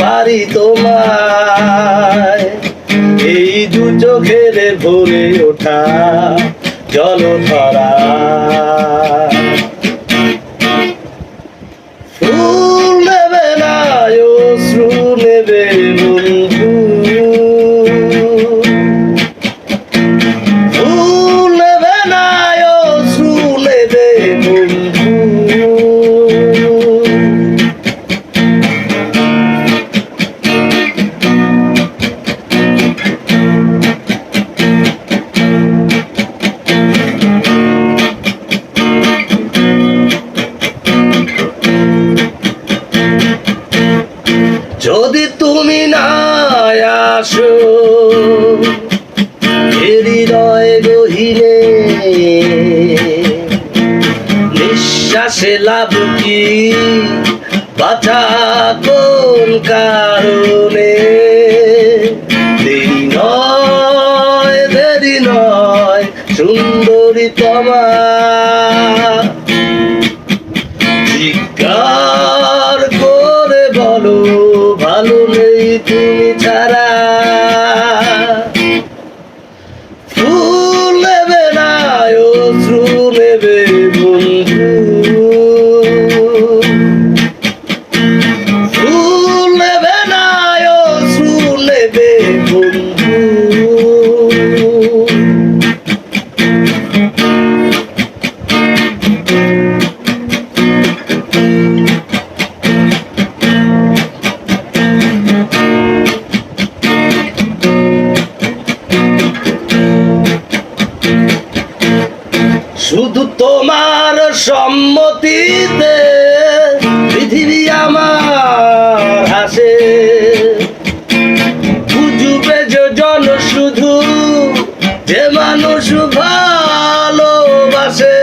পারি তোমায়। এই দু চোখের ভরে ওঠা জলধরা। লাভ কি? বাঁচা কোন কারণে? দেরি নয় দেরি নয়, সুন্দরী তোমা। চিৎকার করে বলো, ভালো নেই তুমি ছাড়া। ফুল নেবে না, অশ্রু নেবে বন্ধু। শুধু তোমার সম্মতিতে পৃথিবী আমার হাসে বুঝবে জন শুধু যে মানুষ ভালোবাসে।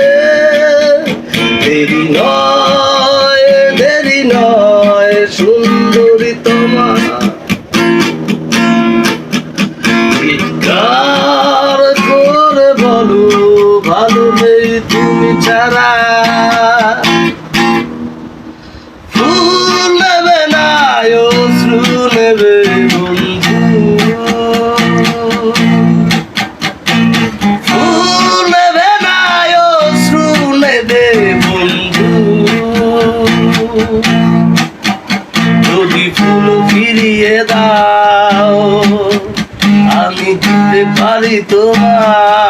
দেরি নয় দেরি নয়, সুন্দরী তোমার। তুমি ছাড়া ফুল নেবে না নেবে ফুল ফিরিয়ে দাও আমি দিতে পারি তোমায়।